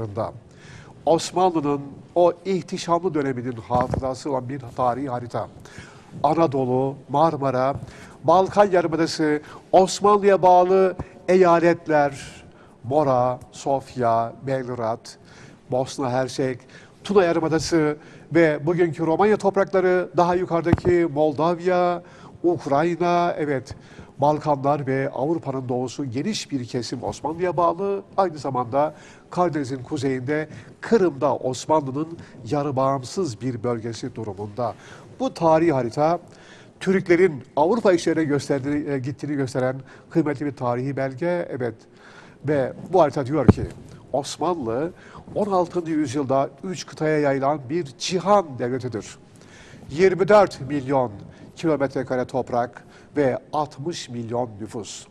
Yarımadası'nda Osmanlı'nın o ihtişamlı döneminin hatırası olan bir tarihi harita. Anadolu, Marmara, Balkan Yarımadası, Osmanlı'ya bağlı eyaletler, Mora, Sofya, Belgrad, Bosna Hersek, Tuna Yarımadası ve bugünkü Romanya toprakları daha yukarıdaki Moldavya, Ukrayna, evet Balkanlar ve Avrupa'nın doğusu geniş bir kesim Osmanlı'ya bağlı. Aynı zamanda Karadeniz'in kuzeyinde Kırım'da Osmanlı'nın yarı bağımsız bir bölgesi durumunda. Bu tarihi harita Türklerin Avrupa işlerine gösterdiği, e, gittiğini gösteren kıymetli bir tarihi belge. Evet ve bu harita diyor ki Osmanlı 16. yüzyılda üç kıtaya yayılan bir cihan devletidir. 24 milyon kilometre kare toprak ve 60 milyon nüfus.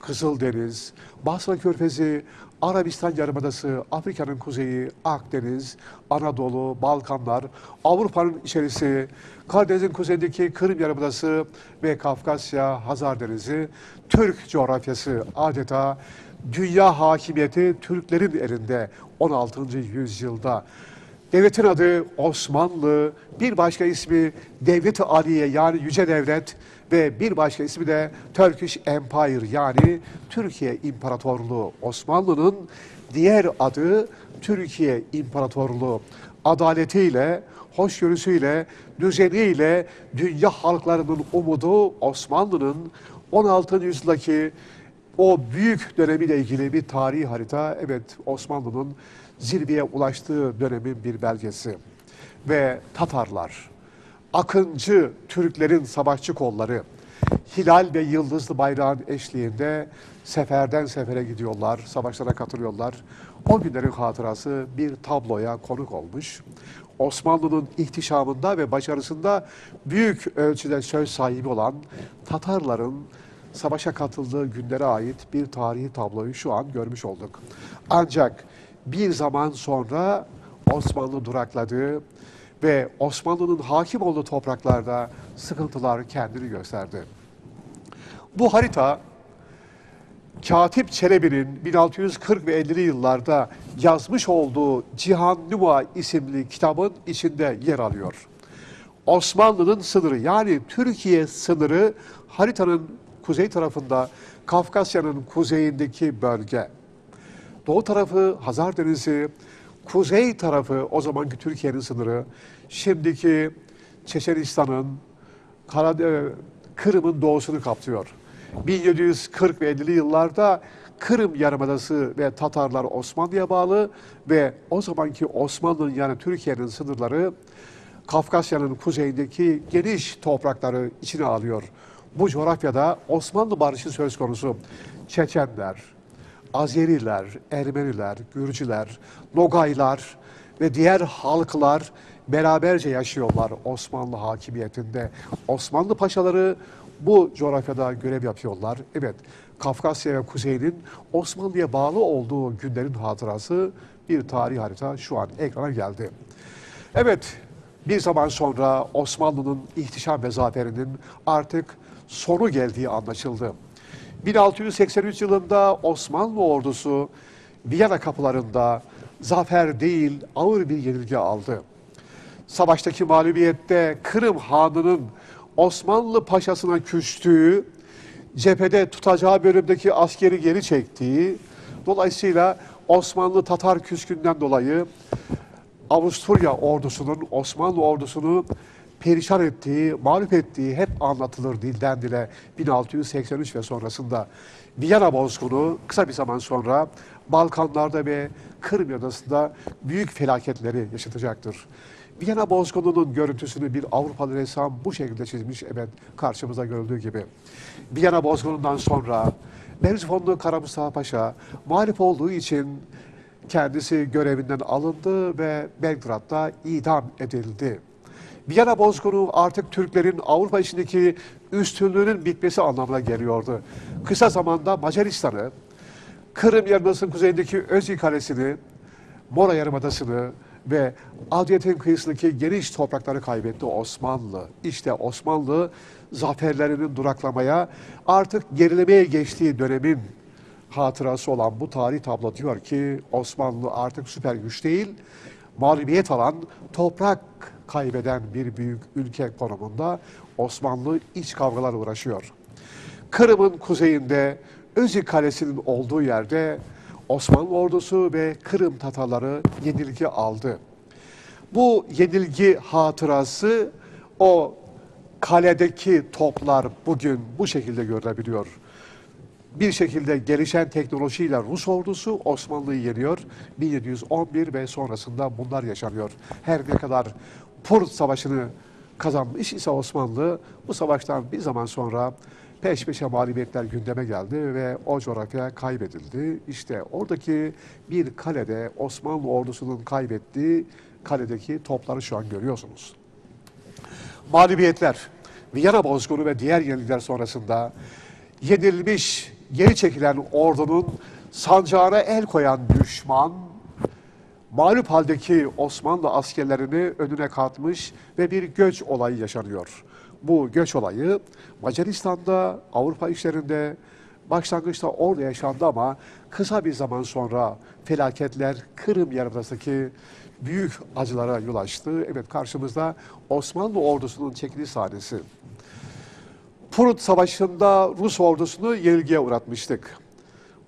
Kızıldeniz, Basra Körfezi, Arabistan Yarımadası, Afrika'nın kuzeyi, Akdeniz, Anadolu, Balkanlar, Avrupa'nın içerisi, Karadeniz'in kuzeyindeki Kırım Yarımadası ve Kafkasya, Hazar Denizi, Türk coğrafyası adeta dünya hakimiyeti Türklerin elinde 16. yüzyılda. Devletin adı Osmanlı, bir başka ismi Devlet-i Aliye yani Yüce Devlet ve bir başka ismi de Turkish Empire yani Türkiye İmparatorluğu. Osmanlı'nın diğer adı Türkiye İmparatorluğu. Adaletiyle, hoşgörüsüyle, düzeniyle dünya halklarının umudu Osmanlı'nın 16. yüzyıldaki o büyük dönemiyle ilgili bir tarihi harita, evet Osmanlı'nın zirveye ulaştığı dönemin bir belgesi. Ve Tatarlar, Akıncı Türklerin savaşçı kolları, hilal ve yıldızlı bayrağın eşliğinde seferden sefere gidiyorlar, savaşlara katılıyorlar. O günlerin hatırası bir tabloya konuk olmuş. Osmanlı'nın ihtişamında ve başarısında büyük ölçüde söz sahibi olan Tatarların savaşa katıldığı günlere ait bir tarihi tabloyu şu an görmüş olduk. Ancak bir zaman sonra Osmanlı durakladı ve Osmanlı'nın hakim olduğu topraklarda sıkıntılar kendini gösterdi. Bu harita Katip Çelebi'nin 1640 ve 50'li yıllarda yazmış olduğu Cihan Numa isimli kitabın içinde yer alıyor. Osmanlı'nın sınırı yani Türkiye sınırı haritanın kuzey tarafında Kafkasya'nın kuzeyindeki bölge. Doğu tarafı Hazar Denizi, kuzey tarafı o zamanki Türkiye'nin sınırı, şimdiki Çeçenistan'ın, e, Kırım'ın doğusunu kapsıyor. 1740 ve 50'li yıllarda Kırım Yarımadası ve Tatarlar Osmanlı'ya bağlı ve o zamanki Osmanlı'nın yani Türkiye'nin sınırları Kafkasya'nın kuzeyindeki geniş toprakları içine alıyor. Bu coğrafyada Osmanlı barışı söz konusu. Çeçenler, Azeriler, Ermeniler, Gürcüler, Nogaylar ve diğer halklar beraberce yaşıyorlar Osmanlı hakimiyetinde. Osmanlı paşaları bu coğrafyada görev yapıyorlar. Evet, Kafkasya ve Kuzey'in Osmanlı'ya bağlı olduğu günlerin hatırası bir tarih harita şu an ekrana geldi. Evet, bir zaman sonra Osmanlı'nın ihtişam ve zaferinin artık sonu geldiği anlaşıldı. 1683 yılında Osmanlı ordusu Viyana kapılarında zafer değil ağır bir yenilgi aldı. Savaştaki mağlubiyette Kırım Hanı'nın Osmanlı paşasına küstüğü, cephede tutacağı bölümdeki askeri geri çektiği, dolayısıyla Osmanlı Tatar küskünden dolayı Avusturya ordusunun Osmanlı ordusunu perişan ettiği, mağlup ettiği hep anlatılır dilden dile 1683 ve sonrasında. Viyana bozgunu kısa bir zaman sonra Balkanlarda ve Kırım Yarımadası'nda büyük felaketleri yaşatacaktır. Viyana bozgununun görüntüsünü bir Avrupalı ressam bu şekilde çizmiş evet karşımıza görüldüğü gibi. Viyana bozgunundan sonra Merzifonlu Kara Mustafa Paşa mağlup olduğu için kendisi görevinden alındı ve Belgrad'da idam edildi. Viyana bozgunu artık Türklerin Avrupa içindeki üstünlüğünün bitmesi anlamına geliyordu. Kısa zamanda Macaristan'ı, Kırım Yarımadası'nın kuzeyindeki Özyi Kalesi'ni, Mora Yarımadası'nı ve Adriyatik'in kıyısındaki geniş toprakları kaybetti Osmanlı. İşte Osmanlı zaferlerinin duraklamaya, artık gerilemeye geçtiği dönemin hatırası olan bu tarih tablo diyor ki Osmanlı artık süper güç değil, mağlubiyet alan, toprak kaybeden bir büyük ülke konumunda Osmanlı iç kavgalar uğraşıyor. Kırım'ın kuzeyinde Özü Kalesi'nin olduğu yerde Osmanlı ordusu ve Kırım Tatarları yenilgi aldı. Bu yenilgi hatırası o kaledeki toplar bugün bu şekilde görülebiliyor. Bir şekilde gelişen teknolojiyle Rus ordusu Osmanlı'yı yeniyor. 1711 ve sonrasında bunlar yaşanıyor. Her ne kadar Purt Savaşı'nı kazanmış ise Osmanlı bu savaştan bir zaman sonra peş peşe mağlubiyetler gündeme geldi ve o coğrafya kaybedildi. İşte oradaki bir kalede Osmanlı ordusunun kaybettiği kaledeki topları şu an görüyorsunuz. Mağlubiyetler, Viyana bozgunu ve diğer yenilikler sonrasında yenilmiş, geri çekilen ordunun sancağına el koyan düşman, mağlup haldeki Osmanlı askerlerini önüne katmış ve bir göç olayı yaşanıyor. Bu göç olayı Macaristan'da, Avrupa işlerinde başlangıçta orada yaşandı ama kısa bir zaman sonra felaketler Kırım Yarımadası'ndaki büyük acılara yol açtı. Evet karşımızda Osmanlı ordusunun çekiliş sahnesi. Prut Savaşı'nda Rus ordusunu yenilgiye uğratmıştık.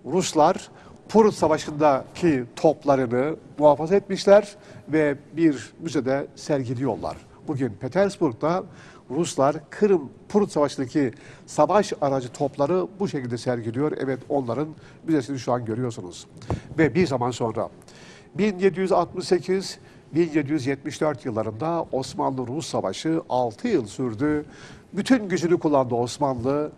Ruslar Prut Savaşı'ndaki toplarını muhafaza etmişler ve bir müzede sergiliyorlar. Bugün Petersburg'da Ruslar Kırım Prut Savaşı'ndaki savaş aracı topları bu şekilde sergiliyor. Evet onların müzesini şu an görüyorsunuz. Ve bir zaman sonra 1768-1774 yıllarında Osmanlı-Rus Savaşı 6 yıl sürdü. Bütün gücünü kullandı Osmanlı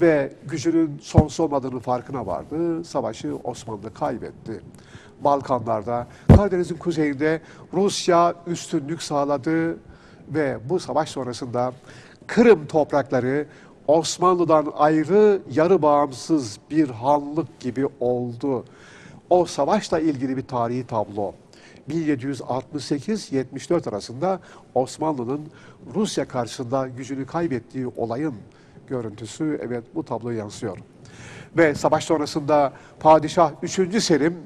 ve gücünün sonsuz olmadığını farkına vardı. Savaşı Osmanlı kaybetti. Balkanlarda, Karadeniz'in kuzeyinde Rusya üstünlük sağladı ve bu savaş sonrasında Kırım toprakları Osmanlı'dan ayrı, yarı bağımsız bir hanlık gibi oldu. O savaşla ilgili bir tarihi tablo. 1768-74 arasında Osmanlı'nın Rusya karşısında gücünü kaybettiği olayın görüntüsü evet bu tabloya yansıyor. Ve savaş sonrasında Padişah 3. Selim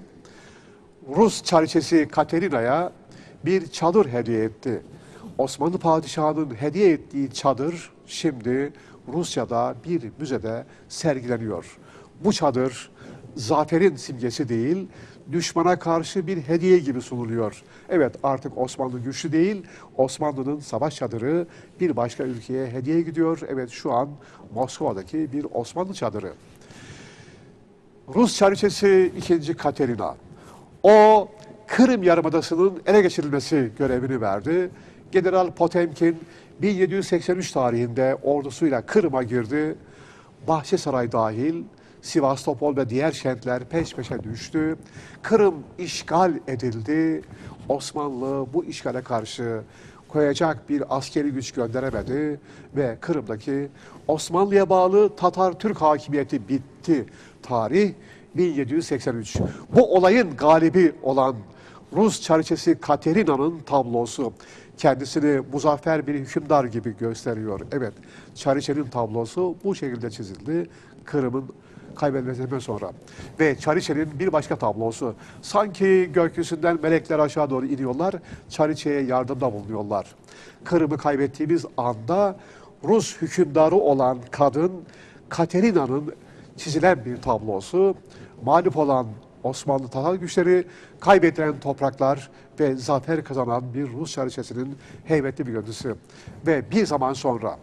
Rus çariçesi Katerina'ya bir çadır hediye etti. Osmanlı padişahının hediye ettiği çadır şimdi Rusya'da bir müzede sergileniyor. Bu çadır zaferin simgesi değil, düşmana karşı bir hediye gibi sunuluyor. Evet artık Osmanlı güçlü değil, Osmanlı'nın savaş çadırı bir başka ülkeye hediye gidiyor. Evet şu an Moskova'daki bir Osmanlı çadırı. Rus çariçesi 2. Katerina. O Kırım Yarımadası'nın ele geçirilmesi görevini verdi. General Potemkin 1783 tarihinde ordusuyla Kırım'a girdi. Bahçesaray dahil Sivastopol ve diğer kentler peş peşe düştü. Kırım işgal edildi. Osmanlı bu işgale karşı koyacak bir askeri güç gönderemedi ve Kırım'daki Osmanlı'ya bağlı Tatar-Türk hakimiyeti bitti. Tarih 1783. Bu olayın galibi olan Rus çariçesi Katerina'nın tablosu kendisini muzaffer bir hükümdar gibi gösteriyor. Evet, çariçenin tablosu bu şekilde çizildi. Kırım'ın kaybedilmesinden sonra. Ve Çariçe'nin bir başka tablosu. Sanki gökyüzünden melekler aşağı doğru iniyorlar, Çariçe'ye yardımda bulunuyorlar. Kırım'ı kaybettiğimiz anda Rus hükümdarı olan kadın Katerina'nın çizilen bir tablosu. Mağlup olan Osmanlı Tatar güçleri, kaybedilen topraklar ve zafer kazanan bir Rus çariçesinin heybetli bir görüntüsü. Ve bir zaman sonra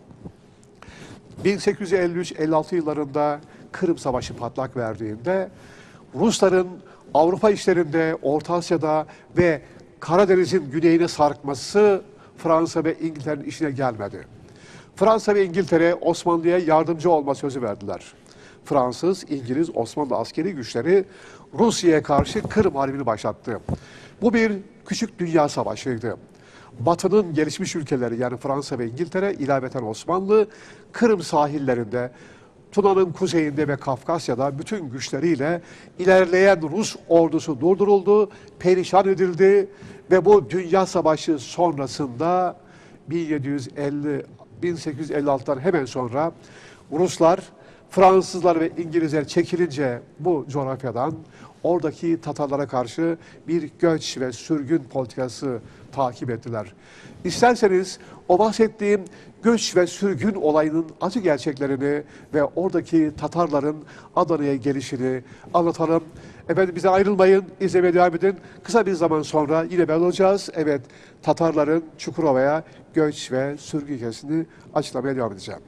1853-56 yıllarında Kırım Savaşı patlak verdiğinde Rusların Avrupa işlerinde, Orta Asya'da ve Karadeniz'in güneyine sarkması Fransa ve İngiltere'nin işine gelmedi. Fransa ve İngiltere Osmanlı'ya yardımcı olma sözü verdiler. Fransız, İngiliz, Osmanlı askeri güçleri Rusya'ya karşı Kırım Harbi'ni başlattı. Bu bir küçük dünya savaşıydı. Batı'nın gelişmiş ülkeleri yani Fransa ve İngiltere ilaveten Osmanlı Kırım sahillerinde Tuna'nın kuzeyinde ve Kafkasya'da bütün güçleriyle ilerleyen Rus ordusu durduruldu, perişan edildi ve bu Dünya Savaşı sonrasında 1750 1856'dan hemen sonra Ruslar Fransızlar ve İngilizler çekilince bu coğrafyadan oradaki Tatarlara karşı bir göç ve sürgün politikası takip ettiler. İsterseniz o bahsettiğim göç ve sürgün olayının acı gerçeklerini ve oradaki Tatarların Adana'ya gelişini anlatalım. Efendim bize ayrılmayın, izlemeye devam edin. Kısa bir zaman sonra yine ben olacağız. Evet, Tatarların Çukurova'ya göç ve sürgü hikayesini açıklamaya devam edeceğim.